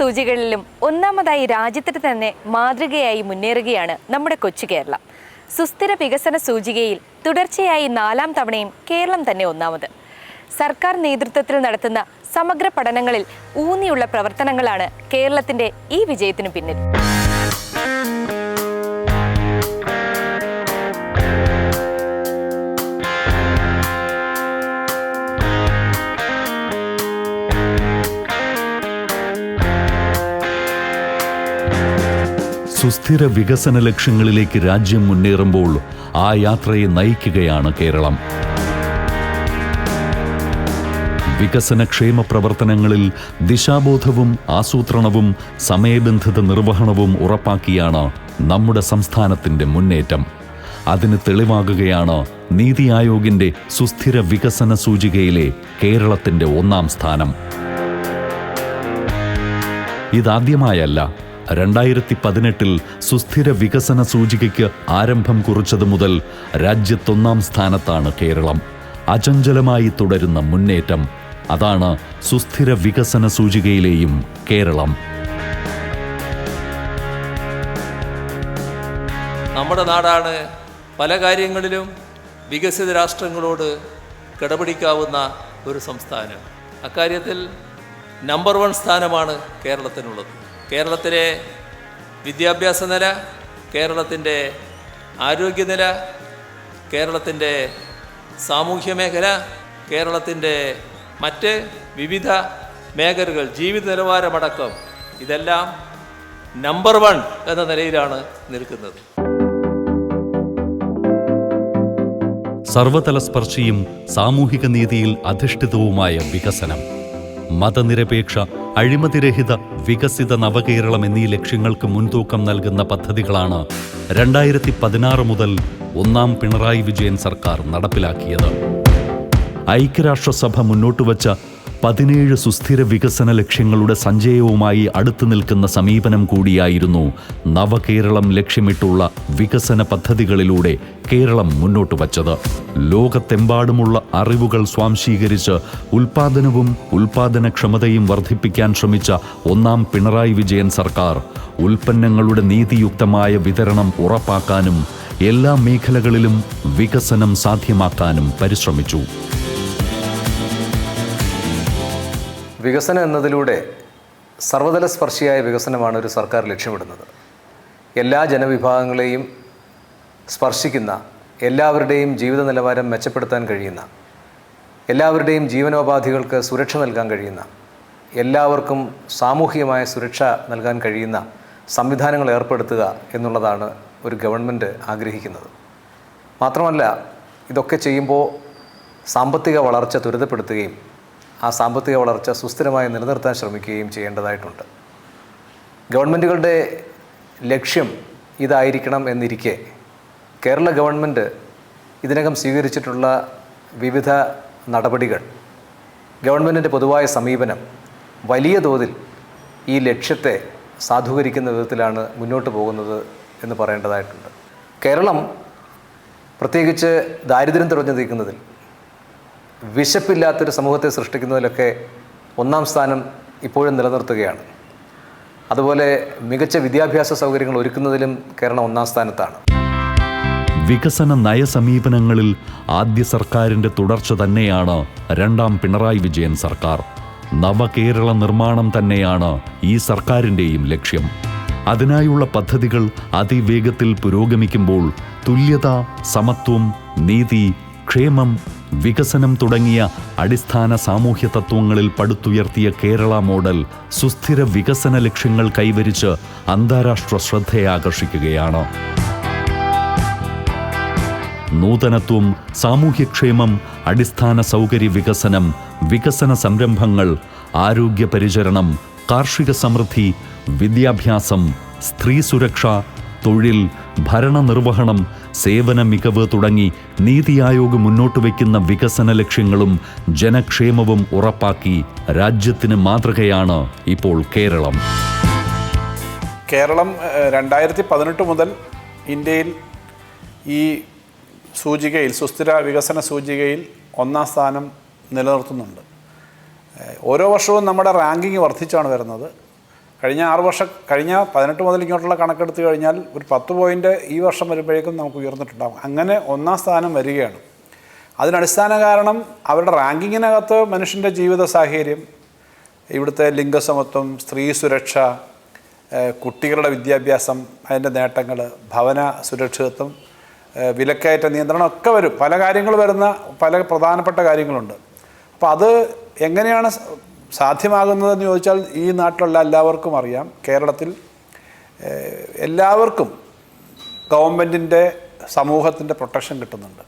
സൂചികളിലും ഒന്നാമതായി രാജ്യത്തിന് തന്നെ മാതൃകയായി മുന്നേറുകയാണ് നമ്മുടെ കൊച്ചു കേരളം. സുസ്ഥിര വികസന സൂചികയിൽ തുടർച്ചയായി നാലാം തവണയും കേരളം തന്നെ ഒന്നാമത്. സർക്കാർ നേതൃത്വത്തിൽ നടത്തുന്ന സമഗ്ര പഠനങ്ങളിൽ ഊന്നിയുള്ള പ്രവർത്തനങ്ങളാണ് കേരളത്തിന്റെ ഈ വിജയത്തിനു പിന്നിൽ. സുസ്ഥിര വികസന ലക്ഷ്യങ്ങളിലേക്ക് രാജ്യം മുന്നേറുമ്പോൾ ആ യാത്രയെ നയിക്കുകയാണ് കേരളം. വികസനക്ഷേമ പ്രവർത്തനങ്ങളിൽ ദിശാബോധവും ആസൂത്രണവും സമയബന്ധിത നിർവഹണവും ഉറപ്പാക്കിയാണ് നമ്മുടെ സംസ്ഥാനത്തിന്റെ മുന്നേറ്റം. അതിന് തെളിവാകുകയാണ് നീതി ആയോഗിന്റെ സുസ്ഥിര വികസന സൂചികയിലെ കേരളത്തിന്റെ ഒന്നാം സ്ഥാനം. ഇതാദ്യമായല്ല രണ്ടായിരത്തി പതിനെട്ടിൽ സുസ്ഥിര വികസന സൂചികയ്ക്ക് ആരംഭം കുറിച്ചതു മുതൽ രാജ്യത്തൊന്നാം സ്ഥാനത്താണ് കേരളം. അചഞ്ചലമായി തുടരുന്ന മുന്നേറ്റം. അതാണ് സുസ്ഥിര വികസന സൂചികയിലെയും കേരളം. നമ്മുടെ നാടാണ് പല കാര്യങ്ങളിലും വികസിത രാഷ്ട്രങ്ങളോട് കിടപിടിക്കാവുന്ന ഒരു സംസ്ഥാനം. അക്കാര്യത്തിൽ നമ്പർ വൺ സ്ഥാനമാണ് കേരളത്തിനുള്ളത്. കേരളത്തിലെ വിദ്യാഭ്യാസ നില കേരളത്തിന്റെ ആരോഗ്യനില കേരളത്തിന്റെ സാമൂഹ്യ മേഖല കേരളത്തിന്റെ മറ്റ് വിവിധ മേഖലകൾ ജീവിത നിലവാരമടക്കം ഇതെല്ലാം നമ്പർ വൺ എന്ന നിലയിലാണ് നിൽക്കുന്നത്. സർവതലസ്പർശിയും സാമൂഹിക നീതിയിൽ അധിഷ്ഠിതവുമായ വികസനം മതനിരപേക്ഷ അഴിമതിരഹിത വികസിത നവകേരളം എന്നീ ലക്ഷ്യങ്ങൾക്ക് മുൻതൂക്കം നൽകുന്ന പദ്ധതികളാണ് രണ്ടായിരത്തി പതിനാറ് മുതൽ ഒന്നാം പിണറായി വിജയൻ സർക്കാർ നടപ്പിലാക്കിയത്. ഐക്യരാഷ്ട്രസഭ മുന്നോട്ടുവച്ച പതിനേഴ് സുസ്ഥിര വികസന ലക്ഷ്യങ്ങളുടെ സഞ്ചയവുമായി അടുത്തു നിൽക്കുന്ന സമീപനം കൂടിയായിരുന്നു നവകേരളം ലക്ഷ്യമിട്ടുള്ള വികസന പദ്ധതികളിലൂടെ കേരളം മുന്നോട്ട് വച്ചത്. ലോകത്തെമ്പാടുമുള്ള അറിവുകൾ സ്വാംശീകരിച്ച് ഉൽപാദനവും ഉൽപാദനക്ഷമതയും വർദ്ധിപ്പിക്കാൻ ശ്രമിച്ച ഒന്നാം പിണറായി വിജയൻ സർക്കാർ ഉൽപ്പന്നങ്ങളുടെ നീതിയുക്തമായ വിതരണം ഉറപ്പാക്കാനും എല്ലാ മേഖലകളിലും വികസനം സാധ്യമാക്കാനും പരിശ്രമിച്ചു. വികസനം എന്നതിലൂടെ സർവതല സ്പർശിയായ വികസനമാണ് ഒരു സർക്കാർ ലക്ഷ്യമിടുന്നത്. എല്ലാ ജനവിഭാഗങ്ങളെയും സ്പർശിക്കുന്ന എല്ലാവരുടെയും ജീവിത നിലവാരം മെച്ചപ്പെടുത്താൻ കഴിയുന്ന എല്ലാവരുടെയും ജീവനോപാധികൾക്ക് സുരക്ഷ നൽകാൻ കഴിയുന്ന എല്ലാവർക്കും സാമൂഹികമായ സുരക്ഷ നൽകാൻ കഴിയുന്ന സംവിധാനങ്ങൾ ഏർപ്പെടുത്തുക എന്നുള്ളതാണ് ഒരു ഗവൺമെന്റ് ആഗ്രഹിക്കുന്നത്. മാത്രമല്ല ഇതൊക്കെ ചെയ്യുമ്പോൾ സാമ്പത്തിക വളർച്ച ത്വരിതപ്പെടുത്തുകയും ആ സാമ്പത്തിക വളർച്ച സുസ്ഥിരമായി നിലനിർത്താൻ ശ്രമിക്കുകയും ചെയ്യേണ്ടതായിട്ടുണ്ട്. ഗവൺമെന്റുകളുടെ ലക്ഷ്യം ഇതായിരിക്കണം എന്നിരിക്കെ കേരള ഗവൺമെന്റ് ഇതിനകം സ്വീകരിച്ചിട്ടുള്ള വിവിധ നടപടികൾ ഗവൺമെന്റിന്റെ പൊതുവായ സമീപനം വലിയ തോതിൽ ഈ ലക്ഷ്യത്തെ സാധൂകരിക്കുന്ന വിധത്തിലാണ് മുന്നോട്ട് പോകുന്നത് എന്ന് പറയേണ്ടതായിട്ടുണ്ട്. കേരളം പ്രത്യേകിച്ച് ദാരിദ്ര്യം തുറഞ്ഞു നീക്കുന്നതിൽ വിശപ്പില്ലാത്തൊരു സമൂഹത്തെ സൃഷ്ടിക്കുന്നതിലൊക്കെ ഒന്നാം സ്ഥാനം ഇപ്പോഴും നിലനിർത്തുകയാണ്. അതുപോലെ മികച്ച വിദ്യാഭ്യാസ സൗകര്യങ്ങൾ ഒരുക്കുന്നതിലും കേരളം ഒന്നാം സ്ഥാനത്താണ്. വികസന നയസമീപനങ്ങളിൽ ആദ്യ സർക്കാരിന്റെ തുടർച്ച തന്നെയാണ് രണ്ടാം പിണറായി വിജയൻ സർക്കാർ. നവകേരള നിർമ്മാണം തന്നെയാണ് ഈ സർക്കാരിന്റെയും ലക്ഷ്യം. അതിനായുള്ള പദ്ധതികൾ അതിവേഗത്തിൽ പുരോഗമിക്കുമ്പോൾ തുല്യത സമത്വം നീതി ക്ഷേമം വികസനം തുടങ്ങിയ അടിസ്ഥാന സാമൂഹ്യ തത്വങ്ങളിൽ പടുത്തുയർത്തിയ കേരള മോഡൽ സുസ്ഥിര വികസന ലക്ഷ്യങ്ങൾ കൈവരിച്ച് അന്താരാഷ്ട്ര ശ്രദ്ധയാകർഷിക്കുകയാണ്. നൂതനത്വം സാമൂഹ്യക്ഷേമം അടിസ്ഥാന സൗകര്യ വികസനം വികസന സംരംഭങ്ങൾ ആരോഗ്യ പരിചരണം കാർഷിക സമൃദ്ധി വിദ്യാഭ്യാസം സ്ത്രീ സുരക്ഷ തൊഴിൽ ഭരണനിർവഹണം സേവന മികവ് തുടങ്ങി നീതി ആയോഗ് മുന്നോട്ട് വയ്ക്കുന്ന വികസന ലക്ഷ്യങ്ങളും ജനക്ഷേമവും ഉറപ്പാക്കി രാജ്യത്തിന് മാതൃകയാണ് ഇപ്പോൾ കേരളം. കേരളം രണ്ടായിരത്തി പതിനെട്ട് മുതൽ ഇന്ത്യയിൽ ഈ സൂചികയിൽ സുസ്ഥിര വികസന സൂചികയിൽ ഒന്നാം സ്ഥാനം നിലനിർത്തുന്നുണ്ട്. ഓരോ വർഷവും നമ്മുടെ റാങ്കിങ് വർദ്ധിച്ചാണ് വരുന്നത്. കഴിഞ്ഞ ആറ് വർഷം കഴിഞ്ഞ പതിനെട്ട് മുതൽ ഇങ്ങോട്ടുള്ള കണക്കെടുത്ത് കഴിഞ്ഞാൽ ഒരു പത്ത് പോയിന്റ് ഈ വർഷം വരുമ്പോഴേക്കും നമുക്ക് ഉയർന്നിട്ടുണ്ടാകും അങ്ങനെ ഒന്നാം സ്ഥാനം വരികയാണ്. അതിനടിസ്ഥാന കാരണം അവരുടെ റാങ്കിങ്ങിനകത്ത് മനുഷ്യന്റെ ജീവിത സാഹചര്യം ഇവിടുത്തെ ലിംഗസമത്വം സ്ത്രീ സുരക്ഷ കുട്ടികളുടെ വിദ്യാഭ്യാസം അതിന്റെ നേട്ടങ്ങൾ ഭവന സുരക്ഷിതത്വം വിലക്കയറ്റ നിയന്ത്രണം ഒക്കെ വരും. പല കാര്യങ്ങൾ വരുന്ന പല പ്രധാനപ്പെട്ട കാര്യങ്ങളുണ്ട്. അപ്പോൾ അത് എങ്ങനെയാണ് സാധ്യമാകുന്നതെന്ന് ചോദിച്ചാൽ ഈ നാട്ടിലുള്ള എല്ലാവർക്കും അറിയാം. കേരളത്തിൽ എല്ലാവർക്കും ഗവൺമെന്റിന്റെ സമൂഹത്തിന്റെ പ്രൊട്ടക്ഷൻ കിട്ടുന്നുണ്ട്.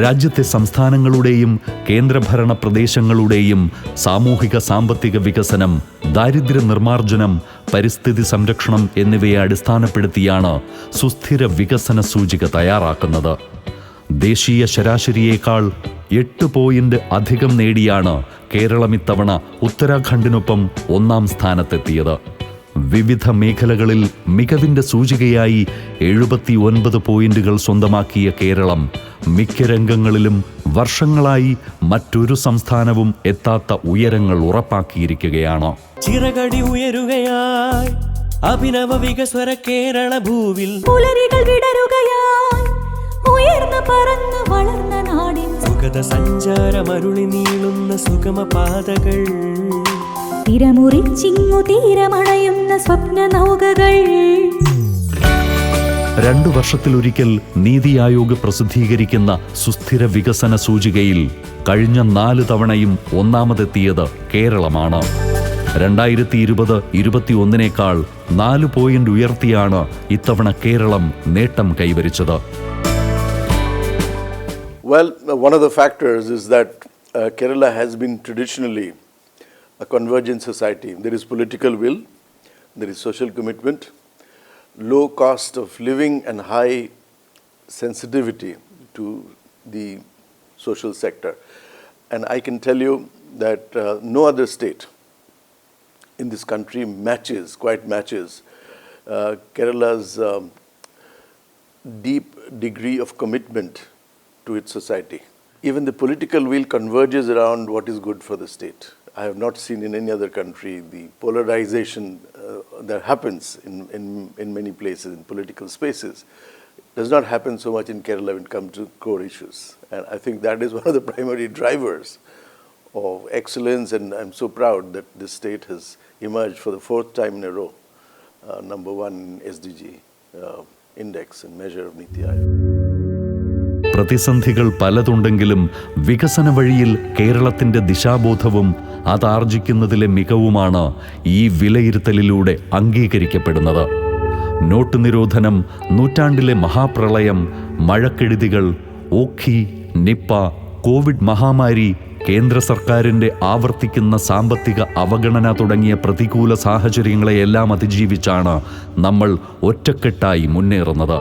രാജ്യത്തെ സംസ്ഥാനങ്ങളുടെയും കേന്ദ്രഭരണ പ്രദേശങ്ങളുടെയും സാമൂഹിക സാമ്പത്തിക വികസനം ദാരിദ്ര്യ നിർമ്മാർജനം പരിസ്ഥിതി സംരക്ഷണം എന്നിവയെ അടിസ്ഥാനപ്പെടുത്തിയാണ് സുസ്ഥിര വികസന സൂചിക തയ്യാറാക്കുന്നത്. ദേശീയ ശരാശരിയേക്കാൾ എട്ട് പോയിന്റ് അധികം നേടിയാണ് കേരളം ഇത്തവണ ഉത്തരാഖണ്ഡിനൊപ്പം ഒന്നാം സ്ഥാനത്തെത്തിയത്. വിവിധ മേഖലകളിൽ മികവിന്റെ സൂചികയായി എഴുപത്തി ഒൻപത് പോയിന്റുകൾ സ്വന്തമാക്കിയ കേരളം മിക്ക രംഗങ്ങളിലും വർഷങ്ങളായി മറ്റൊരു സംസ്ഥാനവും എത്താത്ത ഉയരങ്ങൾ ഉറപ്പാക്കിയിരിക്കുകയാണ്. ചിറകടി ഉയരുകയായി. അഭിനവ വികസ്വര കേരള ഭൂവിൽ പുലരികൾ വിടരുകയായി. ഉയർന്നു പറന്ന് വളർന്ന നാടിൻ സുഗത സഞ്ചാരമരുളി നീളുന്ന സുഗമ പാതകൾ തിരമുറിച്ചിങ്ങു തീരമണയുന്ന സ്വപ്ന നൗകകൾ. രണ്ടു വർഷത്തിലൊരിക്കൽ നീതി ആയോഗ് പ്രസിദ്ധീകരിക്കുന്ന സുസ്ഥിര വികസന സൂചികയിൽ കഴിഞ്ഞ നാല് തവണയും ഒന്നാമതെത്തിയത് കേരളമാണ്. രണ്ടായിരത്തി ഇരുപത് ഇരുപത്തിയൊന്നിനേക്കാൾ നാല് പോയിന്റ് ഉയർത്തിയാണ് ഇത്തവണ കേരളം നേട്ടം കൈവരിച്ചത്. Well, one of the factors is that uh, Kerala has been traditionally a convergent society. There is political will, there is social commitment, low cost of living, and high sensitivity to the social sector. And I can tell you that uh, no other state in this country matches, quite matches, uh, Kerala's um, deep degree of commitment to its society. Even the political will converges around what is good for the state. I have not seen in any other country the polarization uh, that happens in, in, in many places in political spaces. does not happen so much in Kerala when it comes to core issues. And I think that is one of the primary drivers of excellence, and I'm so proud that this state has emerged for the fourth time in a row, uh, number one SDG uh, index and measure of Niti Aayog. പ്രതിസന്ധികൾ പലതുണ്ടെങ്കിലും വികസന വഴിയിൽ കേരളത്തിന്റെ ദിശാബോധവും അതാർജിക്കുന്നതിലെ മികവുമാണ് ഈ വിലയിരുത്തലിലൂടെ അംഗീകരിക്കപ്പെടുന്നത്. Note നിരോധനം നൂറ്റാണ്ടിലെ മഹാപ്രളയം മഴക്കെടുതികൾ Ockhi Nipah Covid മഹാമാരി കേന്ദ്ര സർക്കാരിന്റെ ആവർത്തിക്കുന്ന സാമ്പത്തിക അവഗണന തുടങ്ങിയ പ്രതികൂല സാഹചര്യങ്ങളെയെല്ലാം അതിജീവിച്ചാണ് നമ്മൾ ഒറ്റക്കെട്ടായി മുന്നേറുന്നത്.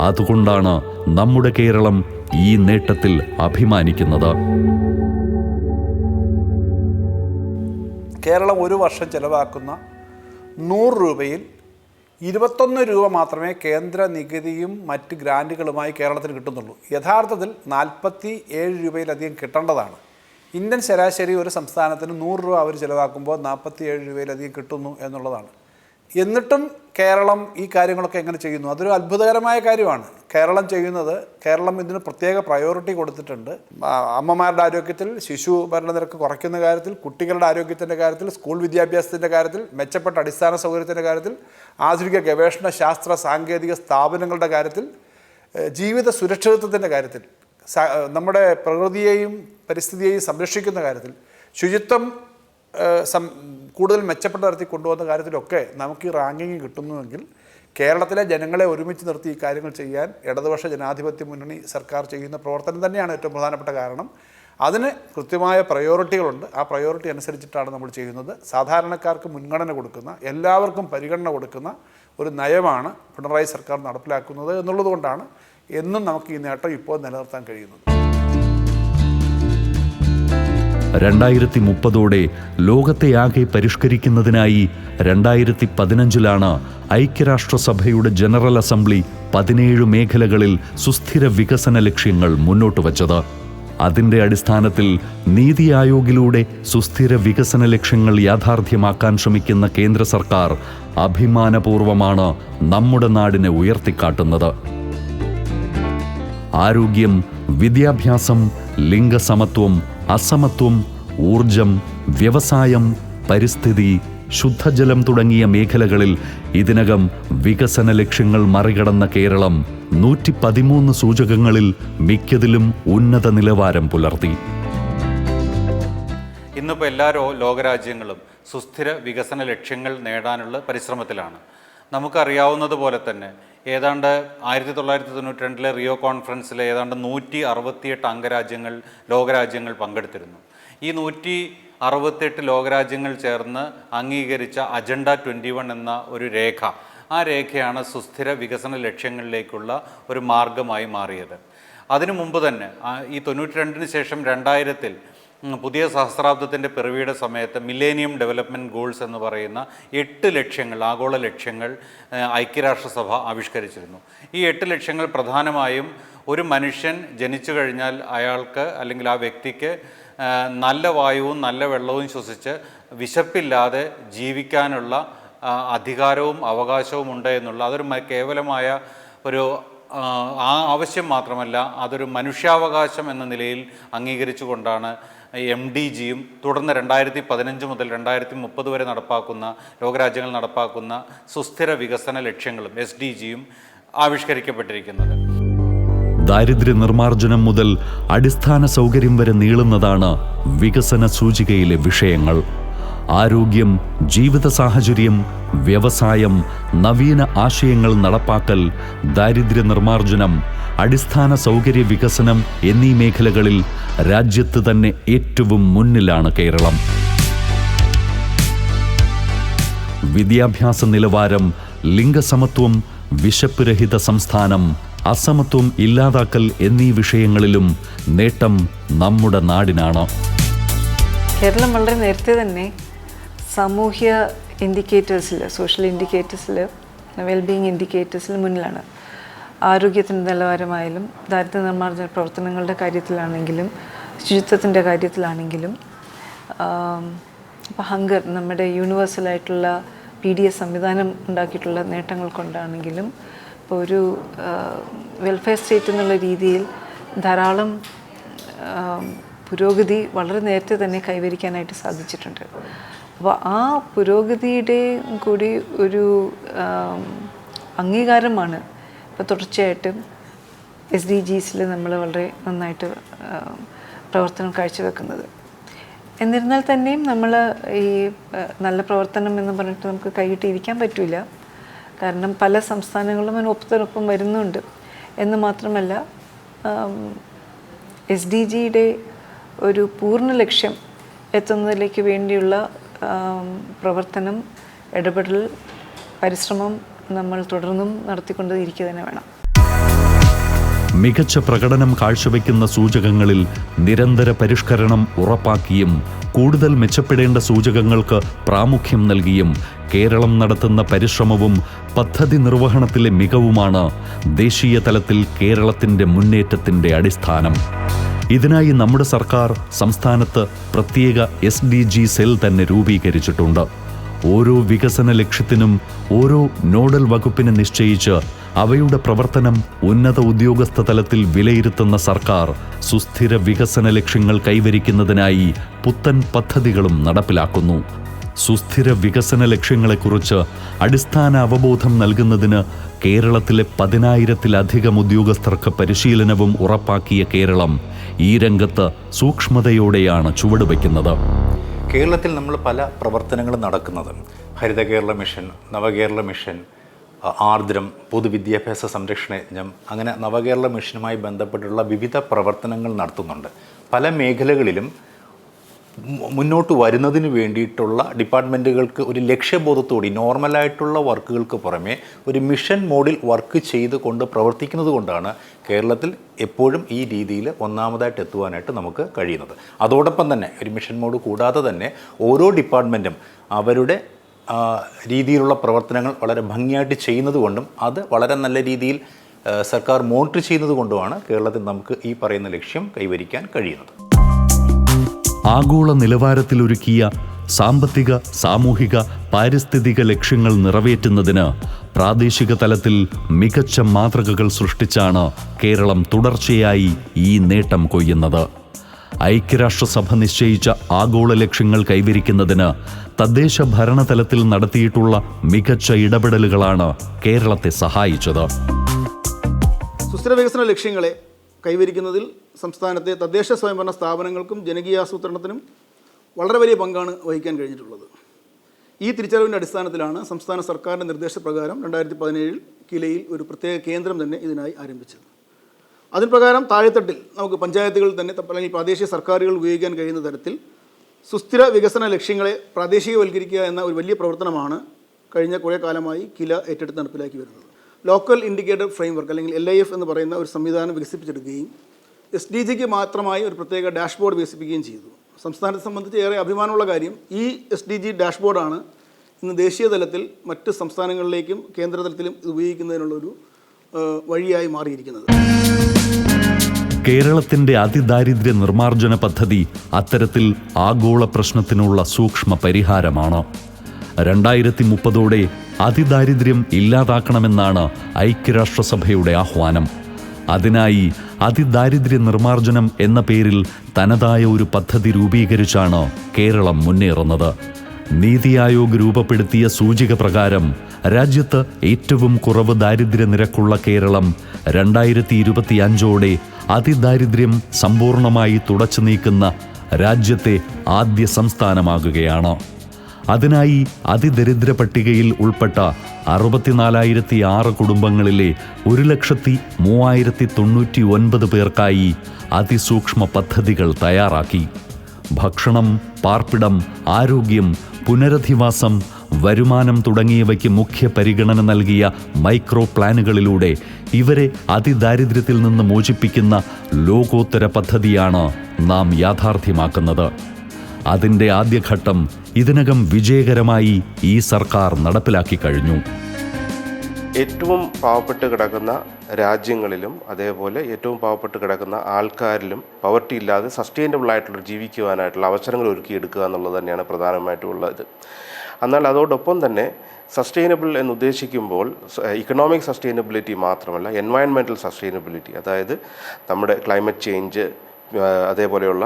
അതുകൊണ്ടാണ് നമ്മുടെ കേരളം ഈ നേട്ടത്തിൽ അഭിമാനിക്കുന്നത്. കേരളം ഒരു വർഷം ചെലവാക്കുന്ന നൂറ് രൂപയിൽ ഇരുപത്തൊന്ന് രൂപ മാത്രമേ കേന്ദ്ര നികുതിയും മറ്റ് ഗ്രാൻഡുകളുമായി കേരളത്തിന് കിട്ടുന്നുള്ളൂ. യഥാർത്ഥത്തിൽ നാൽപ്പത്തി ഏഴ് രൂപയിലധികം കിട്ടേണ്ടതാണ്. ഇന്ത്യൻ ശരാശരി ഒരു സംസ്ഥാനത്തിന് നൂറ് രൂപ അവർ ചിലവാക്കുമ്പോൾ നാൽപ്പത്തി ഏഴ് രൂപയിലധികം കിട്ടുന്നു എന്നുള്ളതാണ്. എന്നിട്ടും കേരളം ഈ കാര്യങ്ങളൊക്കെ എങ്ങനെ ചെയ്യുന്നു? അതൊരു അത്ഭുതകരമായ കാര്യമാണ്. കേരളം ചെയ്യുന്നത് കേരളം ഇതിന് പ്രത്യേക പ്രയോറിറ്റി കൊടുത്തിട്ടുണ്ട്. അമ്മമാരുടെ ആരോഗ്യത്തിൽ ശിശു മരണനിരക്ക് കുറയ്ക്കുന്ന കാര്യത്തിൽ കുട്ടികളുടെ ആരോഗ്യത്തിന്റെ കാര്യത്തിൽ സ്കൂൾ വിദ്യാഭ്യാസത്തിന്റെ കാര്യത്തിൽ മെച്ചപ്പെട്ട അടിസ്ഥാന സൗകര്യത്തിന്റെ കാര്യത്തിൽ ആധുനിക ഗവേഷണ ശാസ്ത്ര സാങ്കേതിക സ്ഥാപനങ്ങളുടെ കാര്യത്തിൽ ജീവിത സുരക്ഷിതത്വത്തിന്റെ കാര്യത്തിൽ നമ്മുടെ പ്രകൃതിയെയും പരിസ്ഥിതിയെയും സംരക്ഷിക്കുന്ന കാര്യത്തിൽ ശുചിത്വം കൂടുതൽ മെച്ചപ്പെട്ട തരത്തിൽ കൊണ്ടുപോകുന്ന കാര്യത്തിലൊക്കെ നമുക്ക് ഈ റാങ്കിങ് കിട്ടുന്നുവെങ്കിൽ കേരളത്തിലെ ജനങ്ങളെ ഒരുമിച്ച് നിർത്തി ഈ കാര്യങ്ങൾ ചെയ്യാൻ ഇടതുപക്ഷ ജനാധിപത്യ മുന്നണി സർക്കാർ ചെയ്യുന്ന പ്രവർത്തനം തന്നെയാണ് ഏറ്റവും പ്രധാനപ്പെട്ട കാരണം. അതിന് കൃത്യമായ പ്രയോറിറ്റികളുണ്ട്. ആ പ്രയോറിറ്റി അനുസരിച്ചിട്ടാണ് നമ്മൾ ചെയ്യുന്നത്. സാധാരണക്കാർക്ക് മുൻഗണന കൊടുക്കുന്ന എല്ലാവർക്കും പരിഗണന കൊടുക്കുന്ന ഒരു നയമാണ് പിണറായി സർക്കാർ നടപ്പിലാക്കുന്നത് എന്നുള്ളതുകൊണ്ടാണ് എന്നും നമുക്ക് ഈ നേട്ടം ഇപ്പോൾ നിലനിർത്താൻ കഴിയുന്നത്. രണ്ടായിരത്തി മുപ്പതോടെ ലോകത്തെയാകെ പരിഷ്കരിക്കുന്നതിനായി രണ്ടായിരത്തി പതിനഞ്ചിലാണ് ഐക്യരാഷ്ട്രസഭയുടെ ജനറൽ അസംബ്ലി പതിനേഴ് മേഖലകളിൽ സുസ്ഥിര വികസന ലക്ഷ്യങ്ങൾ മുന്നോട്ട് വച്ചത്. അതിന്റെ അടിസ്ഥാനത്തിൽ നീതി ആയോഗിലൂടെ സുസ്ഥിര വികസന ലക്ഷ്യങ്ങൾ യാഥാർത്ഥ്യമാക്കാൻ ശ്രമിക്കുന്ന കേന്ദ്ര സർക്കാർ അഭിമാനപൂർവമാണ് നമ്മുടെ നാടിനെ ഉയർത്തിക്കാട്ടുന്നത്. ആരോഗ്യം വിദ്യാഭ്യാസം ലിംഗസമത്വം അസമത്വം ഊർജം വ്യവസായം പരിസ്ഥിതി ശുദ്ധജലം തുടങ്ങിയ മേഖലകളിൽ ഇതിനകം വികസന ലക്ഷ്യങ്ങൾ മറികടന്ന കേരളം നൂറ്റി പതിമൂന്ന് സൂചകങ്ങളിൽ മിക്കതിലും ഉന്നത നിലവാരം പുലർത്തി. ഇന്നിപ്പോൾ എല്ലാ ലോകരാജ്യങ്ങളും സുസ്ഥിര വികസന ലക്ഷ്യങ്ങൾ നേടാനുള്ള പരിശ്രമത്തിലാണ്. നമുക്കറിയാവുന്നതുപോലെ തന്നെ ഏതാണ്ട് ആയിരത്തി തൊള്ളായിരത്തി തൊണ്ണൂറ്റി രണ്ടിലെ റിയോ കോൺഫറൻസിൽ ഏതാണ്ട് നൂറ്റി അറുപത്തിയെട്ട് അംഗരാജ്യങ്ങൾ ലോകരാജ്യങ്ങൾ പങ്കെടുത്തിരുന്നു. ഈ നൂറ്റി അറുപത്തെട്ട് ലോകരാജ്യങ്ങൾ ചേർന്ന് അംഗീകരിച്ച അജണ്ട ട്വന്റി വൺ എന്ന ഒരു രേഖ ആ രേഖയാണ് സുസ്ഥിര വികസന ലക്ഷ്യങ്ങളിലേക്കുള്ള ഒരു മാർഗമായി മാറിയത്. അതിനു മുമ്പ് തന്നെ ഈ തൊണ്ണൂറ്റി രണ്ടിന് ശേഷം രണ്ടായിരത്തിൽ പുതിയ സഹസ്രാബ്ദത്തിന്റെ പിറവിയുടെ സമയത്ത് മില്ലേനിയം ഡെവലപ്മെന്റ് ഗോൾസ് എന്ന് പറയുന്ന എട്ട് ലക്ഷ്യങ്ങൾ ആഗോള ലക്ഷ്യങ്ങൾ ഐക്യരാഷ്ട്രസഭ ആവിഷ്കരിച്ചിരുന്നു. ഈ എട്ട് ലക്ഷ്യങ്ങൾ പ്രധാനമായും ഒരു മനുഷ്യൻ ജനിച്ചു കഴിഞ്ഞാൽ അയാൾക്ക് അല്ലെങ്കിൽ ആ വ്യക്തിക്ക് നല്ല വായുവും നല്ല വെള്ളവും ശ്വസിച്ച് വിശപ്പില്ലാതെ ജീവിക്കാനുള്ള അധികാരവും അവകാശവും ഉണ്ട് എന്നുള്ള അതൊരു കേവലമായ ഒരു ആ, ആവശ്യം മാത്രമല്ല അതൊരു മനുഷ്യാവകാശം എന്ന നിലയിൽ അംഗീകരിച്ചുകൊണ്ടാണ് എം ഡി ജിയും തുടർന്ന് രണ്ടായിരത്തി പതിനഞ്ച് മുതൽ രണ്ടായിരത്തി മുപ്പത് വരെ നടപ്പാക്കുന്ന ലോകരാജ്യങ്ങൾ നടപ്പാക്കുന്ന സുസ്ഥിര വികസന ലക്ഷ്യങ്ങളും എസ് ഡി ജിയും ആവിഷ്കരിക്കപ്പെട്ടിരിക്കുന്നത്. ദാരിദ്ര്യ നിർമ്മാർജനം മുതൽ അടിസ്ഥാന സൗകര്യം വരെ നീളുന്നതാണ് വികസന സൂചികയിലെ വിഷയങ്ങൾ. ആരോഗ്യം ജീവിത സാഹചര്യം വ്യവസായം നവീന ആശയങ്ങൾ നടപ്പാക്കൽ ദാരിദ്ര്യ നിർമ്മാർജനം അടിസ്ഥാന സൗകര്യ വികസനം എന്നീ മേഖലകളിൽ രാജ്യത്ത് തന്നെ ഏറ്റവും മുന്നിലാണ് കേരളം. വിദ്യാഭ്യാസ നിലവാരം ലിംഗസമത്വം വിശപ്പ് രഹിത സംസ്ഥാനം അസമത്വം ഇല്ലാതാക്കൽ എന്നീ വിഷയങ്ങളിലും നേട്ടം നമ്മുടെ നാടിനാണ്. കേരളം വളരെ നേരത്തെ തന്നെ സാമൂഹ്യ ഇൻഡിക്കേറ്റേഴ്സിൽ സോഷ്യൽ ഇൻഡിക്കേറ്റേഴ്സിൽ വെൽബീങ് ഇൻഡിക്കേറ്റേഴ്സിൽ മുന്നിലാണ്. ആരോഗ്യത്തിന്റെ നിലവാരമായാലും ദാരിദ്ര്യ നിർമ്മാർജന പ്രവർത്തനങ്ങളുടെ കാര്യത്തിലാണെങ്കിലും ശുചിത്വത്തിന്റെ കാര്യത്തിലാണെങ്കിലും ഇപ്പോൾ ഹങ്കർ നമ്മുടെ യൂണിവേഴ്സലായിട്ടുള്ള പി ഡി എസ് സംവിധാനം ഉണ്ടാക്കിയിട്ടുള്ള നേട്ടങ്ങൾ കൊണ്ടാണെങ്കിലും ഇപ്പോൾ ഒരു വെൽഫെയർ സ്റ്റേറ്റ് എന്നുള്ള രീതിയിൽ ധാരാളം പുരോഗതി വളരെ നേരത്തെ തന്നെ കൈവരിക്കാനായിട്ട് സാധിച്ചിട്ടുണ്ട്. അപ്പോൾ ആ പുരോഗതിയുടെ കൂടി ഒരു അംഗീകാരമാണ് ഇപ്പോൾ തുടർച്ചയായിട്ടും എസ് ഡി ജിസിൽ നമ്മൾ വളരെ നന്നായിട്ട് പ്രവർത്തനം കാഴ്ചവെക്കുന്നത്. എന്നിരുന്നാൽ തന്നെയും നമ്മൾ ഈ നല്ല പ്രവർത്തനം എന്ന് പറഞ്ഞിട്ട് നമുക്ക് കൈയിട്ടിരിക്കാൻ പറ്റില്ല കാരണം പല സംസ്ഥാനങ്ങളും അതിന് ഒപ്പത്തിനൊപ്പം വരുന്നുണ്ട്. എന്ന് മാത്രമല്ല എസ് ഡി ജിയുടെ ഒരു പൂർണ ലക്ഷ്യം എത്തുന്നതിലേക്ക് വേണ്ടിയുള്ള പ്രവർത്തനം ഇടപെടൽ പരിശ്രമം നമ്മൾ തുടർന്നും നടത്തിക്കൊണ്ട് ഇരിക്കുക തന്നെ വേണം. മികച്ച പ്രകടനം കാഴ്ചവെക്കുന്ന സൂചകങ്ങളിൽ നിരന്തര പരിഷ്കരണം ഉറപ്പാക്കിയും കൂടുതൽ മെച്ചപ്പെടേണ്ട സൂചകങ്ങൾക്ക് പ്രാമുഖ്യം നൽകിയും കേരളം നടത്തുന്ന പരിശ്രമവും പദ്ധതി നിർവഹണത്തിലെ മികവുമാണ് ദേശീയ തലത്തിൽ കേരളത്തിന്റെ മുന്നേറ്റത്തിന്റെ അടിസ്ഥാനം. ഇതിനായി നമ്മുടെ സർക്കാർ സംസ്ഥാനത്ത് പ്രത്യേക എസ് ഡി ജി സെൽ തന്നെ രൂപീകരിച്ചിട്ടുണ്ട്. ഓരോ വികസന ലക്ഷ്യത്തിനും ഓരോ നോഡൽ വകുപ്പിനെ നിശ്ചയിച്ച് അവയുടെ പ്രവർത്തനം ഉന്നത ഉദ്യോഗസ്ഥ തലത്തിൽ വിലയിരുത്തുന്ന സർക്കാർ സുസ്ഥിര വികസന ലക്ഷ്യങ്ങൾ കൈവരിക്കുന്നതിനായി പുത്തൻ പദ്ധതികളും നടപ്പിലാക്കുന്നു. സുസ്ഥിര വികസന ലക്ഷ്യങ്ങളെക്കുറിച്ച് അടിസ്ഥാന അവബോധം നൽകുന്നതിന് കേരളത്തിലെ പതിനായിരത്തിലധികം ഉദ്യോഗസ്ഥർക്ക് പരിശീലനവും ഉറപ്പാക്കിയ കേരളം ഈ രംഗത്ത് സൂക്ഷ്മതയോടെയാണ് ചുവടുവയ്ക്കുന്നത്. കേരളത്തിൽ നമ്മൾ പല പ്രവർത്തനങ്ങളും നടക്കുന്നത്. ഹരിത കേരള മിഷൻ നവകേരള മിഷൻ ആർദ്രം പൊതുവിദ്യാഭ്യാസ സംരക്ഷണ യജ്ഞം അങ്ങനെ നവകേരള മിഷനുമായി ബന്ധപ്പെട്ടുള്ള വിവിധ പ്രവർത്തനങ്ങൾ നടത്തുന്നുണ്ട്. പല മേഖലകളിലും മുന്നോട്ട് വരുന്നതിന് വേണ്ടിയിട്ടുള്ള ഡിപ്പാർട്ട്മെന്റുകൾക്ക് ഒരു ലക്ഷ്യബോധത്തോടി നോർമലായിട്ടുള്ള വർക്കുകൾക്ക് പുറമെ ഒരു മിഷൻ മോഡിൽ വർക്ക് ചെയ്ത് കൊണ്ട് പ്രവർത്തിക്കുന്നത് കൊണ്ടാണ് കേരളത്തിൽ എപ്പോഴും ഈ രീതിയിൽ ഒന്നാമതായിട്ട് എത്തുവാനായിട്ട് നമുക്ക് കഴിയുന്നത്. അതോടൊപ്പം തന്നെ ഒരു മിഷൻ മോഡ് കൂടാതെ തന്നെ ഓരോ ഡിപ്പാർട്ട്മെന്റും അവരുടെ രീതിയിലുള്ള പ്രവർത്തനങ്ങൾ വളരെ ഭംഗിയായിട്ട് ചെയ്യുന്നതുകൊണ്ടും അത് വളരെ നല്ല രീതിയിൽ സർക്കാർ മോണിറ്റർ ചെയ്യുന്നത് കൊണ്ടുമാണ് കേരളത്തിൽ നമുക്ക് ഈ പറയുന്ന ലക്ഷ്യം കൈവരിക്കാൻ കഴിയുന്നത്. ആഗോള നിലവാരത്തിലൊരുക്കിയ സാമ്പത്തിക സാമൂഹിക പാരിസ്ഥിതിക ലക്ഷ്യങ്ങൾ നിറവേറ്റുന്നതിന് പ്രാദേശിക തലത്തിൽ മികച്ച മാതൃകകൾ സൃഷ്ടിച്ചാണ് കേരളം തുടർച്ചയായി ഈ നേട്ടം കൊയ്യുന്നത്. ഐക്യരാഷ്ട്രസഭ നിശ്ചയിച്ച ആഗോള ലക്ഷ്യങ്ങൾ കൈവരിക്കുന്നതിന് തദ്ദേശ ഭരണതലത്തിൽ നടത്തിയിട്ടുള്ള മികച്ച ഇടപെടലുകളാണ് കേരളത്തെ സഹായിച്ചത്. സുസ്ഥിര വികസന ലക്ഷ്യങ്ങളെ കൈവരിക്കുന്നതിൽ സംസ്ഥാനത്തെ തദ്ദേശ സ്വയംഭരണ സ്ഥാപനങ്ങൾക്കും ജനകീയാസൂത്രണത്തിനും വളരെ വലിയ പങ്കാണ് വഹിക്കാൻ കഴിഞ്ഞിട്ടുള്ളത്. ഈ തിരിച്ചറിവിന്റെ അടിസ്ഥാനത്തിലാണ് സംസ്ഥാന സർക്കാരിന്റെ നിർദ്ദേശപ്രകാരം രണ്ടായിരത്തി പതിനേഴിൽ കിലയിൽ ഒരു പ്രത്യേക കേന്ദ്രം തന്നെ ഇതിനായി ആരംഭിച്ചത്. അതിന് പ്രകാരം താഴെത്തട്ടിൽ നമുക്ക് പഞ്ചായത്തുകളിൽ തന്നെ അല്ലെങ്കിൽ പ്രാദേശിക സർക്കാരുകൾ ഉപയോഗിക്കാൻ കഴിയുന്ന തരത്തിൽ സുസ്ഥിര വികസന ലക്ഷ്യങ്ങളെ പ്രാദേശികവൽക്കരിക്കുക എന്ന ഒരു വലിയ പ്രവർത്തനമാണ് കഴിഞ്ഞ കുറേ കാലമായി കില ഏറ്റെടുത്ത് നടപ്പിലാക്കി വരുന്നത്. ലോക്കൽ ഇൻഡിക്കേറ്റർ ഫ്രെയിംവർക്ക് അല്ലെങ്കിൽ എൽ ഐ എഫ് എന്ന് പറയുന്ന ഒരു സംവിധാനം വികസിപ്പിച്ചെടുക്കുകയും എസ് ഡി ജിക്ക് മാത്രമായി ഒരു പ്രത്യേക ഡാഷ്ബോർഡ് വികസിപ്പിക്കുകയും ചെയ്തു. സംസ്ഥാനത്തെ സംബന്ധിച്ച് ഏറെ അഭിമാനമുള്ള കാര്യം ഈ എസ് ഡി ജി ഡാഷ്ബോർഡാണ് ഇന്ന് ദേശീയ തലത്തിൽ മറ്റ് സംസ്ഥാനങ്ങളിലേക്കും കേന്ദ്രതലത്തിലും ഇത് ഉപയോഗിക്കുന്നതിനുള്ളൊരു വഴിയായി മാറിയിരിക്കുന്നത്. കേരളത്തിന്റെ അതിദാരിദ്ര്യ നിർമ്മാർജന പദ്ധതി അത്തരത്തിൽ ആഗോള പ്രശ്നത്തിനുള്ള സൂക്ഷ്മ പരിഹാരമാണ്. രണ്ടായിരത്തി മുപ്പതോടെ അതിദാരിദ്ര്യം ഇല്ലാതാക്കണമെന്നാണ് ഐക്യരാഷ്ട്രസഭയുടെ ആഹ്വാനം. അതിനായി അതിദാരിദ്ര്യ നിർമ്മാർജനം എന്ന പേരിൽ തനതായ ഒരു പദ്ധതി രൂപീകരിച്ചാണ് കേരളം മുന്നേറുന്നത്. നീതി ആയോഗ് രൂപപ്പെടുത്തിയ സൂചിക പ്രകാരം രാജ്യത്ത് ഏറ്റവും കുറവ് ദാരിദ്ര്യ നിരക്കുള്ള കേരളം രണ്ടായിരത്തി ഇരുപത്തി അഞ്ചോടെ അതിദാരിദ്ര്യം സമ്പൂർണമായി തുടച്ചു നീക്കുന്ന രാജ്യത്തെ ആദ്യ സംസ്ഥാനമാകുകയാണ്. അതിനായി അതിദരിദ്ര പട്ടികയിൽ ഉൾപ്പെട്ട അറുപത്തിനാലായിരത്തി ആറ് കുടുംബങ്ങളിലെ ഒരു ലക്ഷത്തി മൂവായിരത്തി തൊണ്ണൂറ്റി ഒൻപത് പേർക്കായി അതിസൂക്ഷ്മ പദ്ധതികൾ തയ്യാറാക്കി. ഭക്ഷണം പാർപ്പിടം ആരോഗ്യം പുനരധിവാസം വരുമാനം തുടങ്ങിയവയ്ക്ക് മുഖ്യ പരിഗണന നൽകിയ മൈക്രോ പ്ലാനുകളിലൂടെ ഇവരെ അതിദാരിദ്ര്യത്തിൽ നിന്ന് മോചിപ്പിക്കുന്ന ലോകോത്തര പദ്ധതിയാണ് നാം യാഥാർത്ഥ്യമാക്കുന്നത്. അതിന്റെ ആദ്യഘട്ടം ഇതിനകം വിജയകരമായി ഈ സർക്കാർ നടപ്പിലാക്കി കഴിഞ്ഞു. ഏറ്റവും പാവപ്പെട്ട് കിടക്കുന്ന രാജ്യങ്ങളിലും അതേപോലെ ഏറ്റവും പാവപ്പെട്ട് കിടക്കുന്ന ആൾക്കാരിലും പവർട്ടി ഇല്ലാതെ സസ്റ്റൈനബിൾ ആയിട്ടുള്ള ജീവിക്കുവാനായിട്ടുള്ള അവസരങ്ങൾ ഒരുക്കിയെടുക്കുക എന്നുള്ളത് തന്നെയാണ് പ്രധാനമായിട്ടും ഉള്ളത് എന്നാൽ അതോടൊപ്പം തന്നെ സസ്റ്റൈനബിൾ എന്ന് ഉദ്ദേശിക്കുമ്പോൾ ഇക്കണോമിക് സസ്റ്റൈനബിലിറ്റി മാത്രമല്ല എൻവയൺമെന്റൽ സസ്റ്റൈനബിലിറ്റി അതായത് നമ്മുടെ ക്ലൈമറ്റ് ചേഞ്ച് അതേപോലെയുള്ള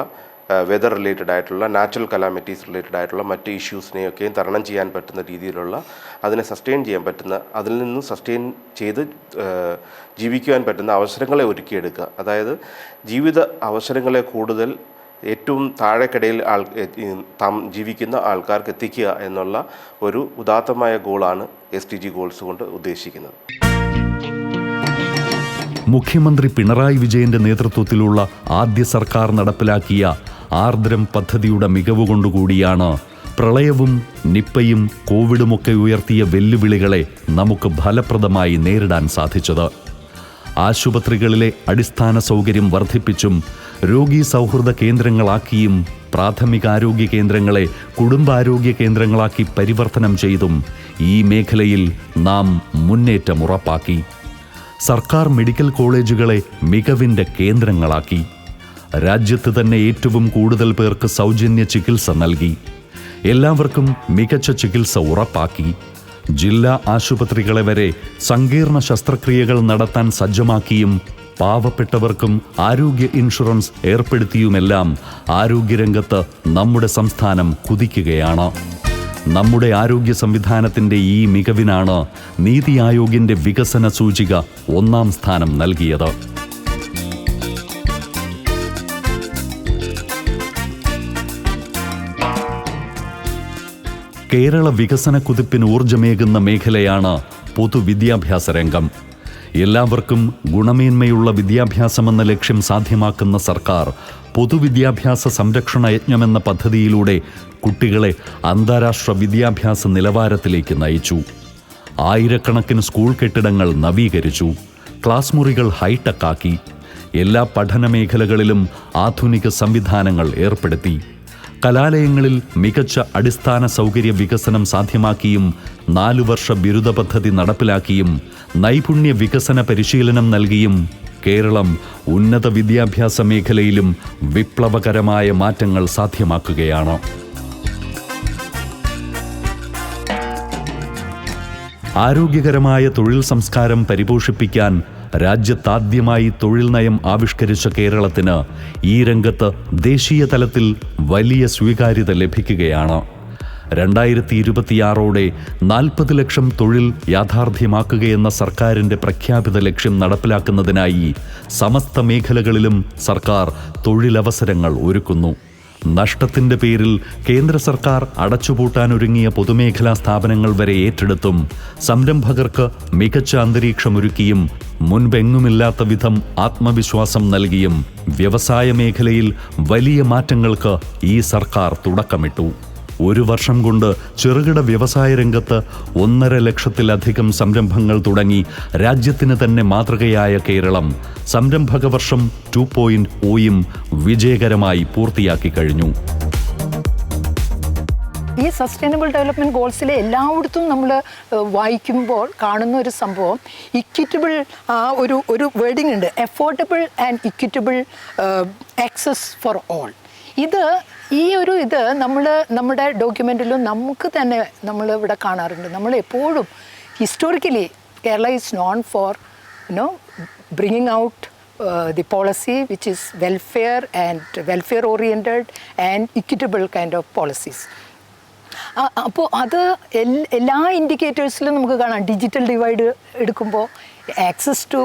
വെതർ റിലേറ്റഡ് ആയിട്ടുള്ള നാച്ചുറൽ കലാമിറ്റീസ് റിലേറ്റഡ് ആയിട്ടുള്ള മറ്റ് ഇഷ്യൂസിനെയൊക്കെയും തരണം ചെയ്യാൻ പറ്റുന്ന രീതിയിലുള്ള അതിനെ സസ്റ്റെയിൻ ചെയ്യാൻ പറ്റുന്ന അതിൽ നിന്നും സസ്റ്റെയിൻ ചെയ്ത് ജീവിക്കുവാൻ പറ്റുന്ന അവസരങ്ങളെ ഒരുക്കിയെടുക്കുക. അതായത് ജീവിത അവസരങ്ങളെ കൂടുതൽ ഏറ്റവും താഴെക്കിടയിൽ ആൾ താം ജീവിക്കുന്ന ആൾക്കാർക്ക് എത്തിക്കുക എന്നുള്ള ഒരു ഉദാത്തമായ ഗോളാണ് എസ് ടി ജി ഗോൾസ് കൊണ്ട് ഉദ്ദേശിക്കുന്നത്. മുഖ്യമന്ത്രി പിണറായി വിജയന്റെ നേതൃത്വത്തിലുള്ള ആദ്യ സർക്കാർ നടപ്പിലാക്കിയ ആർദ്രം പദ്ധതിയുടെ മികവുകൊണ്ടുകൂടിയാണ് പ്രളയവും നിപ്പയും കോവിഡുമൊക്കെ ഉയർത്തിയ വെല്ലുവിളികളെ നമുക്ക് ഫലപ്രദമായി നേരിടാൻ സാധിച്ചത്. ആശുപത്രികളിലെ അടിസ്ഥാന സൗകര്യം വർദ്ധിപ്പിച്ചും രോഗീ സൗഹൃദ കേന്ദ്രങ്ങളാക്കിയും പ്രാഥമികാരോഗ്യ കേന്ദ്രങ്ങളെ കുടുംബാരോഗ്യ കേന്ദ്രങ്ങളാക്കി പരിവർത്തനം ചെയ്തും ഈ മേഖലയിൽ നാം മുന്നേറ്റം ഉറപ്പാക്കി. സർക്കാർ മെഡിക്കൽ കോളേജുകളെ മികവിന്റെ കേന്ദ്രങ്ങളാക്കി. രാജ്യത്ത് തന്നെ ഏറ്റവും കൂടുതൽ പേർക്ക് സൗജന്യ ചികിത്സ നൽകി. എല്ലാവർക്കും മികച്ച ചികിത്സ ഉറപ്പാക്കി. ജില്ലാ ആശുപത്രികളെ വരെ സങ്കീർണ ശസ്ത്രക്രിയകൾ നടത്താൻ സജ്ജമാക്കിയും പാവപ്പെട്ടവർക്കും ആരോഗ്യ ഇൻഷുറൻസ് ഏർപ്പെടുത്തിയുമെല്ലാം ആരോഗ്യരംഗത്ത് നമ്മുടെ സംസ്ഥാനം കുതിക്കുകയാണ്. നമ്മുടെ ആരോഗ്യ സംവിധാനത്തിന്റെ ഈ മികവിനാണ് നീതി ആയോഗിന്റെ വികസന സൂചിക ഒന്നാം സ്ഥാനം നൽകിയത്. കേരള വികസന കുതിപ്പിന് ഊർജമേകുന്ന മേഖലയാണ് പൊതുവിദ്യാഭ്യാസ രംഗം. എല്ലാവർക്കും ഗുണമേന്മയുള്ള വിദ്യാഭ്യാസമെന്ന ലക്ഷ്യം സാധ്യമാക്കുന്ന സർക്കാർ പൊതുവിദ്യാഭ്യാസ സംരക്ഷണ യജ്ഞമെന്ന പദ്ധതിയിലൂടെ കുട്ടികളെ അന്താരാഷ്ട്ര വിദ്യാഭ്യാസ നിലവാരത്തിലേക്ക് നയിച്ചു. ആയിരക്കണക്കിന് സ്കൂൾ കെട്ടിടങ്ങൾ നവീകരിച്ചു. ക്ലാസ് മുറികൾ ഹൈടെക്കാക്കി എല്ലാ പഠന മേഖലകളിലും ആധുനിക സംവിധാനങ്ങൾ ഏർപ്പെടുത്തി. കലാലയങ്ങളിൽ മികച്ച അടിസ്ഥാന സൗകര്യ വികസനം സാധ്യമാക്കിയും നാലു വർഷ ബിരുദ പദ്ധതി നടപ്പിലാക്കിയും നൈപുണ്യ വികസന പരിശീലനം നൽകിയും കേരളം ഉന്നത വിദ്യാഭ്യാസ മേഖലയിലും വിപ്ലവകരമായ മാറ്റങ്ങൾ സാധ്യമാക്കുകയാണ്. ആരോഗ്യകരമായ തൊഴിൽ സംസ്കാരം പരിപോഷിപ്പിക്കാൻ രാജ്യത്താദ്യമായി തൊഴിൽ നയം ആവിഷ്കരിച്ച കേരളത്തിന് ഈ രംഗത്ത് ദേശീയ തലത്തിൽ വലിയ സ്വീകാര്യത ലഭിക്കുകയാണ്. രണ്ടായിരത്തി ഇരുപത്തിയാറോടെ നാൽപ്പത് ലക്ഷം തൊഴിൽ യാഥാർത്ഥ്യമാക്കുകയെന്ന സർക്കാരിന്റെ പ്രഖ്യാപിത ലക്ഷ്യം നടപ്പിലാക്കുന്നതിനായി സമസ്ത മേഖലകളിലും സർക്കാർ തൊഴിലവസരങ്ങൾ ഒരുക്കുന്നു. നഷ്ടത്തിന്റെ പേരിൽ കേന്ദ്ര സർക്കാർ അടച്ചുപൂട്ടാനൊരുങ്ങിയ പൊതുമേഖലാ സ്ഥാപനങ്ങൾ വരെ ഏറ്റെടുത്തും സംരംഭകർക്ക് മികച്ച അന്തരീക്ഷമൊരുക്കിയും മുൻപെങ്ങുമില്ലാത്ത വിധം ആത്മവിശ്വാസം നൽകിയും വ്യവസായ മേഖലയിൽ വലിയ മാറ്റങ്ങൾക്ക് ഈ സർക്കാർ തുടക്കമിട്ടു. ഒരു വർഷം കൊണ്ട് ചെറുകിട വ്യവസായ രംഗത്ത് ഒന്നര ലക്ഷത്തിലധികം സംരംഭങ്ങൾ തുടങ്ങി രാജ്യത്തിന് തന്നെ മാതൃകയായ കേരളം. സംരംഭക വർഷം ടു പോയിന്റ് വിജയകരമായി പൂർത്തിയാക്കി കഴിഞ്ഞു. ഈ സസ്റ്റൈനബിൾ ഡെവലപ്മെന്റ് ഗോൾസിലെ എല്ലായിടത്തും നമ്മൾ വായിക്കുമ്പോൾ കാണുന്ന ഒരു സംഭവം. ഇക്വിറ്റബിൾ ഒരു ഒരു വേർഡിംഗ് ഉണ്ട്. Affordable and equitable access for all ഇത് ഈ ഒരു ഇത് നമ്മൾ നമ്മുടെ ഡോക്യുമെന്റിലും നമുക്ക് തന്നെ നമ്മൾ ഇവിടെ കാണാറുണ്ട്. നമ്മൾ എപ്പോഴും historically Kerala is known for you know bringing out the policy which is welfare and welfare oriented and equitable kind of policies അപ്പോൾ അത് എല്ലാ ഇൻഡിക്കേറ്റേഴ്സിലും നമുക്ക് കാണാം. ഡിജിറ്റൽ ഡിവൈഡ് എടുക്കുമ്പോൾ access to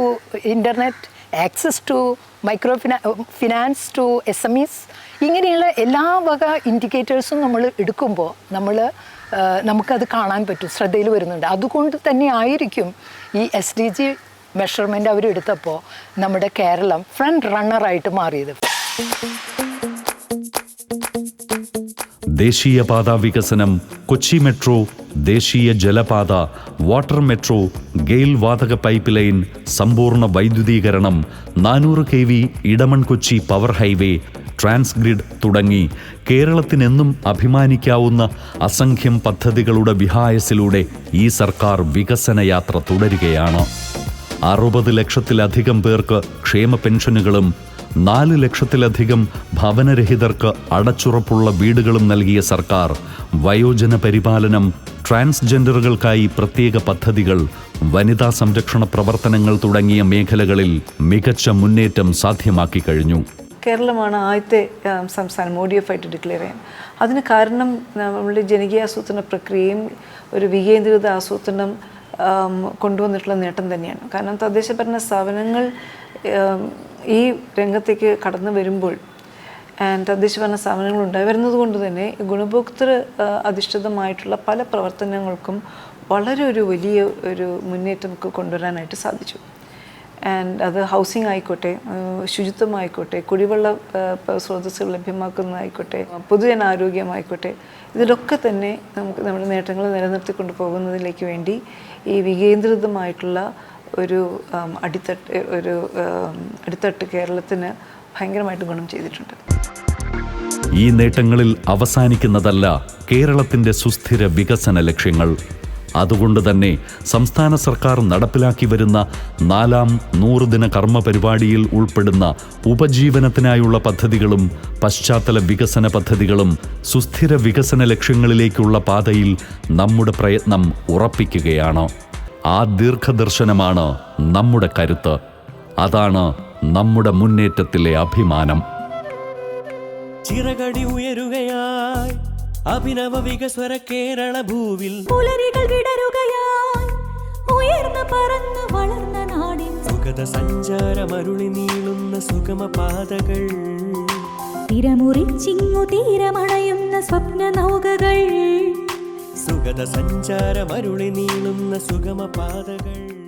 internet access to micro fina finance to S M Es ഇങ്ങനെയുള്ള എല്ലാ വക ഇൻഡിക്കേറ്റേഴ്സും നമ്മൾ എടുക്കുമ്പോൾ നമ്മൾ നമുക്കത് കാണാൻ പറ്റും ശ്രദ്ധയിൽ വരുന്നുണ്ട്. അതുകൊണ്ട് തന്നെ ആയിരിക്കും ഈ എസ് ഡി ജി മെഷർമെന്റ് അവരെടുത്തപ്പോൾ നമ്മുടെ കേരളം ഫ്രണ്ട് റണ്ണറായിട്ട് മാറിയത്. ദേശീയപാത വികസനം കൊച്ചി മെട്രോ ദേശീയ ജലപാത വാട്ടർ മെട്രോ ഗെയിൽ വാതക പൈപ്പ് ലൈൻ സമ്പൂർണ വൈദ്യുതീകരണം നാനൂറ് K V Edamon Kochi power highway transgrid തുടങ്ങി കേരളത്തിനെന്നും അഭിമാനിക്കാവുന്ന അസംഖ്യം പദ്ധതികളുടെ വിഹായസിലൂടെ ഈ സർക്കാർ വികസന യാത്ര തുടരുകയാണ്. അറുപത് ലക്ഷത്തിലധികം പേർക്ക് ക്ഷേമ പെൻഷനുകളും നാല് ലക്ഷത്തിലധികം ഭവനരഹിതർക്ക് അടച്ചുറപ്പുള്ള വീടുകളും നൽകിയ സർക്കാർ വയോജന പരിപാലനം ട്രാൻസ്ജെൻഡറുകൾക്കായി പ്രത്യേക പദ്ധതികൾ വനിതാ സംരക്ഷണ പ്രവർത്തനങ്ങൾ തുടങ്ങിയ മേഖലകളിൽ മികച്ച മുന്നേറ്റം സാധ്യമാക്കി കഴിഞ്ഞു. കേരളമാണ് ആദ്യത്തെ സംസ്ഥാനം ഒ ഡി എഫ് ആയിട്ട് ഡിക്ലെയർ ചെയ്യാൻ. അതിന് കാരണം നമ്മളുടെ ജനകീയാസൂത്രണ പ്രക്രിയയും ഒരു വികേന്ദ്രീകൃത ആസൂത്രണം കൊണ്ടുവന്നിട്ടുള്ള നേട്ടം തന്നെയാണ്. കാരണം തദ്ദേശ ഭരണ സ്ഥാപനങ്ങൾ ഈ രംഗത്തേക്ക് കടന്നു വരുമ്പോൾ ആൻഡ് തദ്ദേശ ഭരണ സ്ഥാപനങ്ങൾ ഉണ്ടായി വരുന്നത് കൊണ്ട് തന്നെ ഗുണഭോക്തൃ അധിഷ്ഠിതമായിട്ടുള്ള പല പ്രവർത്തനങ്ങൾക്കും വളരെ ഒരു വലിയ ഒരു മുന്നേറ്റം കൊണ്ടുവരാനായിട്ട് സാധിച്ചു. ആൻഡ് അത് ഹൗസിംഗ് ആയിക്കോട്ടെ ശുചിത്വമായിക്കോട്ടെ കുടിവെള്ള സ്രോതസ്സുകൾ ലഭ്യമാക്കുന്നതായിക്കോട്ടെ പൊതുജനാരോഗ്യമായിക്കോട്ടെ ഇതിലൊക്കെ തന്നെ നമുക്ക് നമ്മുടെ നേട്ടങ്ങൾ നിലനിർത്തിക്കൊണ്ട് പോകുന്നതിലേക്ക് വേണ്ടി ഈ വികേന്ദ്രിതമായിട്ടുള്ള ഒരു അടിത്തട്ട് ഒരു അടിത്തട്ട് കേരളത്തിന് ഭയങ്കരമായിട്ട് ഗുണം ചെയ്തിട്ടുണ്ട്. ഈ നേട്ടങ്ങളിൽ അവസാനിക്കുന്നതല്ല കേരളത്തിന്റെ സുസ്ഥിര വികസന ലക്ഷ്യങ്ങൾ. അതുകൊണ്ട് തന്നെ സംസ്ഥാന സർക്കാർ നടപ്പിലാക്കി വരുന്ന നാലാം നൂറുദിന കർമ്മ പരിപാടിയിൽ ഉൾപ്പെടുന്ന ഉപജീവനത്തിനായുള്ള പദ്ധതികളും പശ്ചാത്തല വികസന പദ്ധതികളും സുസ്ഥിര വികസന ലക്ഷ്യങ്ങളിലേക്കുള്ള പാതയിൽ നമ്മുടെ പ്രയത്നം ഉറപ്പിക്കുകയാണ്. ആ ദീർഘദർശനമാണ് നമ്മുടെ കരുത്ത്. അതാണ് നമ്മുടെ മുന്നേറ്റത്തിലെ അഭിമാനം. ചിറകടി ഉയരുകയായി അഭിനവ വികസ്വര കേരള ഭൂവിൽ പുലരികൾ വിടരുകയായി ഉയർന്നു പറന്നു വളർന്ന നാടിൻ സുഗത സഞ്ചാരമരുളി നീളുന്ന സുഗമ പാതകൾ. തിരമുറിച്ചിങ്ങു തീരമണയുന്ന സ്വപ്ന നൗകകൾ. സുഗത സഞ്ചാരമരുളി നീളുന്ന സുഗമ പാതകൾ.